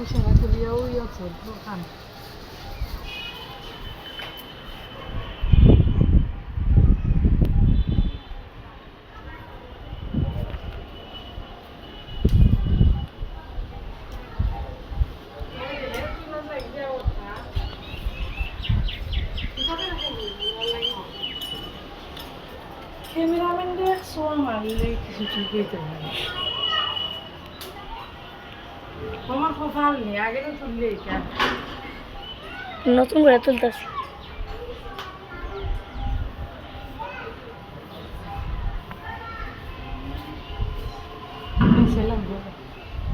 সমস্যা তুলিয়া ওই আছে দোকান ক্যামেরাম্যানদের সোয়া মারলে কিছু ঠিক হইতে পারে ¿Cómo fue falle? ¿A qué? No tengo la tulta.